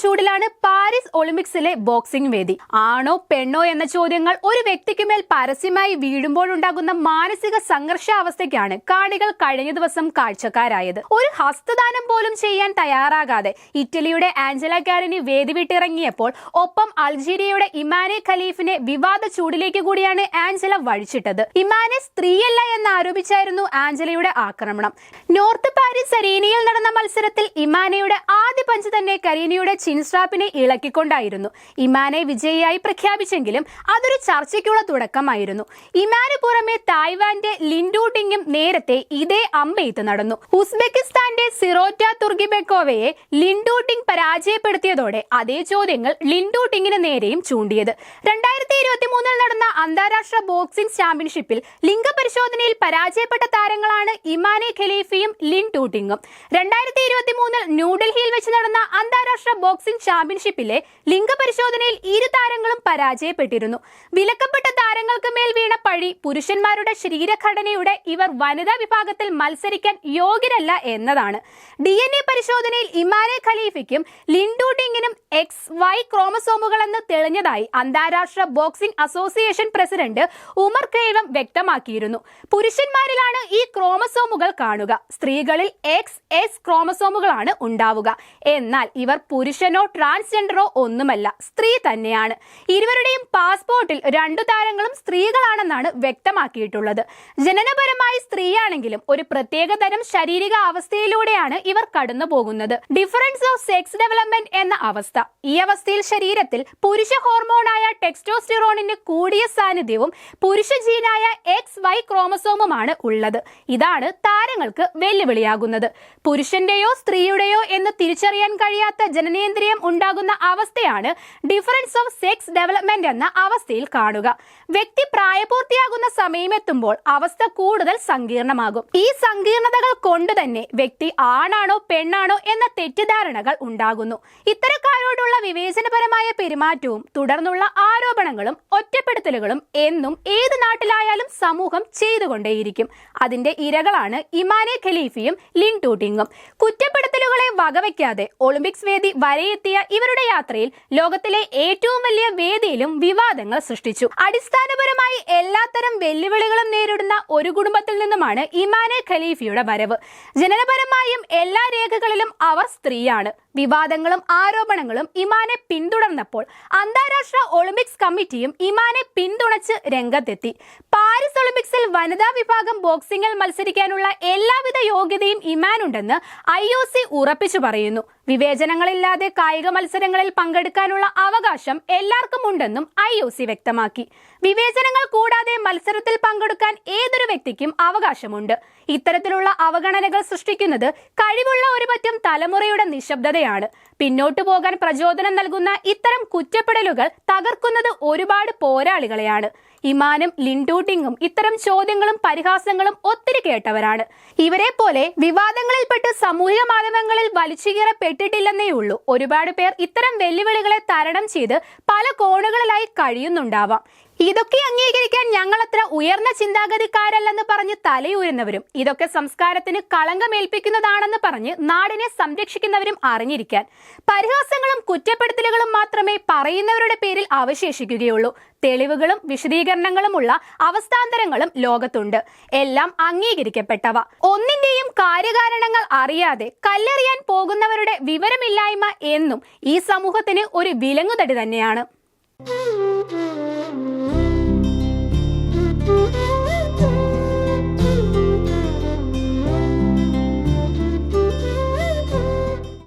ചൂടിലാണ് Paris ഒളിമ്പിക്സിലെ boxing വേദി. ആണോ പെണ്ണോ എന്ന ചോദ്യങ്ങൾ ഒരു വ്യക്തിക്ക് മേൽ പരസ്യമായി വീഴുമ്പോഴുണ്ടാകുന്ന മാനസിക സംഘർഷാവസ്ഥയ്ക്കാണ് കാണികൾ കഴിഞ്ഞ ദിവസം കാഴ്ചക്കാരായത്. ഒരു ഹസ്തദാനം പോലും ചെയ്യാൻ തയ്യാറാകാതെ ഇറ്റലിയുടെ ആഞ്ചല കാരനി വേദി വിട്ടിറങ്ങിയപ്പോൾ ഒപ്പം അൾജീരിയയുടെ ഇമാനെ ഖലീഫിനെ വിവാദ ചൂടിലേക്ക് കൂടിയാണ് ആഞ്ചല വഴിച്ചിട്ടത്. ഇമാനെ സ്ത്രീയല്ല എന്ന് ആരോപിച്ചായിരുന്നു ആഞ്ചലയുടെ ആക്രമണം. നോർത്ത് പാരീസ് സരീനിയിൽ നടന്ന മത്സരത്തിൽ ഇമാനയുടെ ആദ്യ പഞ്ച് തന്നെ കരീനയുടെ ചിൻസ്ട്രാപ്പിനെ ഇളക്കിക്കൊണ്ടായിരുന്നു ഇമാനെ വിജയിയായി പ്രഖ്യാപിച്ചെങ്കിലും അതൊരു ചർച്ചയ്ക്കുള്ള തുടക്കമായിരുന്നു. ഇമാന് പുറമെ തായ്വാന്റെ ലിൻഡൂട്ടിങ്ങും നേരത്തെ ഇതേ അമ്പെയ്ത്ത് നടന്നു. ഉസ്ബെക്കിസ്ഥാന്റെ സിറോറ്റ തുർഗിബെക്കോവയെ ലിൻഡൂട്ടിങ് പരാജയപ്പെടുത്തിയതോടെ അതേ ചോദ്യങ്ങൾ ലിൻഡൂട്ടിങ്ങിന് നേരെയും ചൂണ്ടിയത്. രണ്ടായിരത്തി ഇരുപത്തി മൂന്നിൽ നടന്ന അന്താരാഷ്ട്ര ബോക്സിംഗ് ചാമ്പ്യൻഷിപ്പിൽ ലിംഗപരിശോധനയിൽ പരാജയപ്പെട്ട താരങ്ങളാണ് ഇമാനെ ഖലീഫയും ലിൻ ടൂട്ടിങ്ങും രണ്ടായിരത്തി ഇരുപത്തി മൂന്നിൽ ന്യൂഡൽഹിയിൽ വെച്ച് നടന്ന അന്താരാഷ്ട്ര ബോക്സിംഗ് ചാമ്പ്യൻഷിപ്പിലെ ലിംഗപരിശോധനയിൽ ഇരു താരങ്ങളും പരാജയപ്പെട്ടിരുന്നു. വിലക്കപ്പെട്ട താരങ്ങൾക്ക് മേൽ വീണ പഴി പുരുഷന്മാരുടെ ശരീരഘടനയുടെ ഇവർ വനിതാ വിഭാഗത്തിൽ മത്സരിക്കാൻ യോഗ്യരല്ല എന്നതാണ്. ഡി എൻ എ പരിശോധനയിൽ ഇമാനെ ഖലീഫയ്ക്കും ലിൻഡൂട്ടിങ്ങിനും എക്സ് വൈ ക്രോമസോമുകളെന്ന് തെളിഞ്ഞതായി അന്താരാഷ്ട്ര boxing association president Umar Kremlev വ്യക്തമാക്കിയിരുന്നു. പുരുഷന്മാരിലാണ് ഈ ക്രോമസോമുകൾ കാണുക. സ്ത്രീകളിൽ എക്സ് എസ് ക്രോമസോമുകളാണ് ഉണ്ടാവുക. എന്നാൽ ഇവർ പുരുഷനോ ട്രാൻസ്ജെൻഡറോ ഒന്നുമല്ല സ്ത്രീ തന്നെയാണ്. ഇരുവരുടെയും പാസ്പോർട്ടിൽ രണ്ടു താരങ്ങളും സ്ത്രീകളാണെന്നാണ് വ്യക്തമാക്കിയിട്ടുള്ളത്. ജനനപരമായി സ്ത്രീയാണെങ്കിലും ഒരു പ്രത്യേക തരം ശാരീരിക അവസ്ഥയിലൂടെയാണ് ഇവർ കടന്നു പോകുന്നത് ഡിഫറൻസ് ഓഫ് സെക്സ് ഡെവലപ്മെന്റ് എന്ന അവസ്ഥ. ഈ അവസ്ഥയിൽ ശരീരത്തിൽ പുരുഷ ഹോർമോണായ ടെക്സ്റ്റോസ്റ്റിറോണിന് കൂടിയ സാന്നിധ്യവും പുരുഷ ജീനായ എക്സ് വൈ ക്രോമസോമുമാണ് ഉള്ളത്. ഇതാണ് താരങ്ങൾക്ക് വെല്ലുവിളിയാകുന്നത്. പുരുഷന്റെയോ സ്ത്രീയുടെയോ എന്ന് തിരിച്ചറിയാൻ കഴിയാത്ത ജനനേന്ദ്രിയം ഉണ്ടാകുന്ന അവസ്ഥയാണ് ഡിഫറൻസ് ഓഫ് സെക്സ് ഡെവലപ്മെന്റ് എന്ന അവസ്ഥയിൽ കാണുക. വ്യക്തി പ്രായപൂർത്തിയാകുന്ന സമയമെത്തുമ്പോൾ അവസ്ഥ കൂടുതൽ സങ്കീർണമാകും. ഈ സങ്കീർണതകൾ കൊണ്ട് തന്നെ വ്യക്തി ആണാണോ പെണ്ണാണോ എന്ന തെറ്റിദ്ധാരണകൾ ഉണ്ടാകുന്നു. ഇത്തരക്കാരോടുള്ള വിവേചനപരമായ പെരുമാറ്റവും തുടർന്നുള്ള ആരോപണങ്ങളും ഒറ്റപ്പെടുത്തലുകളും എന്നും ഏത് നാട്ടിലായാലും സമൂഹം ചെയ്തുകൊണ്ടേയിരിക്കും. അതിന്റെ ഇരകളാണ് ഇമാനെ ഖലീഫിയും ലിൻ ടൂട്ടിങ്ങും. കുറ്റപ്പെടുത്തലുകളെ വകവയ്ക്കാതെ ഒളിമ്പിക്സ് വേദി വരെയെത്തിയ ഇവരുടെ യാത്രയിൽ ലോകത്തിലെ ഏറ്റവും വലിയ വേദിയിലും വിവാദങ്ങൾ സൃഷ്ടിച്ചു. അടിസ്ഥാനപരമായി എല്ലാത്തരം വെല്ലുവിളികളും നേരിടുന്ന ഒരു കുടുംബത്തിൽ നിന്നുമാണ് ഇമാനെ ഖലീഫിയുടെ വരവ്. ജനനപരമായും എല്ലാ രേഖകളിലും അവർ സ്ത്രീയാണ്. വിവാദങ്ങളും ആരോപണങ്ങളും ഇമാനെ പിന്തുടർന്നപ്പോൾ അന്താരാഷ്ട്ര ഒളിമ്പിക്സ് കമ്മിറ്റിയും ഇമാനെ പിന്തുണച്ച് രംഗത്തെത്തി. പാരീസ് ഒളിമ്പിക്സിൽ വനിതാ വിഭാഗം ബോക്സിംഗിൽ മത്സരിക്കാനുള്ള എല്ലാവിധ യോഗ്യതയും ഇമാനുണ്ടെന്ന് ഐ ഒ സി ഉറപ്പിച്ചു പറയുന്നു. വിവേചനങ്ങളില്ലാതെ കായിക മത്സരങ്ങളിൽ പങ്കെടുക്കാനുള്ള അവകാശം എല്ലാവർക്കും ഉണ്ടെന്നും ഐ ഒ സി വ്യക്തമാക്കി. വിവേചനങ്ങൾ കൂടാതെ മത്സരത്തിൽ പങ്കെടുക്കാൻ ഏതൊരു വ്യക്തിക്കും അവകാശമുണ്ട്. ഇത്തരത്തിലുള്ള അവഗണനകൾ സൃഷ്ടിക്കുന്നത് കഴിവുള്ള ഒരു പറ്റം തലമുറയുടെ നിശബ്ദതയാണ്. പിന്നോട്ടു പോകാൻ പ്രചോദനം നൽകുന്ന ഇത്തരം കുറ്റപ്പെടലുകൾ തകർക്കുന്നത് ഒരുപാട് പോരാളികളെയാണ്. ഇമാനും ലിൻഡൂട്ടിങ്ങും ഇത്തരം ചോദ്യങ്ങളും പരിഹാസങ്ങളും ഒത്തിരി കേട്ടവരാണ്. ഇവരെ പോലെ വിവാദങ്ങളിൽപ്പെട്ട് സാമൂഹിക മാധ്യമങ്ങളിൽ വലിച്ചുകീറപ്പെട്ടിട്ടില്ലെന്നേ ഉള്ളൂ. ഒരുപാട് പേർ ഇത്തരം വെല്ലുവിളികളെ തരണം ചെയ്ത് പല കോണുകളിലായി കഴിയുന്നുണ്ടാവാം. ഇതൊക്കെ അംഗീകരിക്കാൻ ഞങ്ങൾ അത്ര ഉയർന്ന ചിന്താഗതിക്കാരല്ലെന്ന് പറഞ്ഞ് തലയൂരുന്നവരും ഇതൊക്കെ സംസ്കാരത്തിന് കളങ്കമേൽപ്പിക്കുന്നതാണെന്ന് പറഞ്ഞ് നാടിനെ സംരക്ഷിക്കുന്നവരും അറിഞ്ഞിരിക്കാൻ. പരിഹാസങ്ങളും കുറ്റപ്പെടുത്തലുകളും മാത്രമേ പറയുന്നവരുടെ പേരിൽ അവശേഷിക്കുകയുള്ളൂ. തെളിവുകളും വിശദീകരണങ്ങളുമുള്ള അവസ്ഥാന്തരങ്ങളും ലോകത്തുണ്ട്. എല്ലാം അംഗീകരിക്കപ്പെട്ടവ. ഒന്നിന്റെയും കാര്യകാരണങ്ങൾ അറിയാതെ കല്ലെറിയാൻ പോകുന്നവരുടെ വിവരമില്ലായ്മ എന്നും ഈ സമൂഹത്തിന് ഒരു വിലങ്ങുതടി തന്നെയാണ്.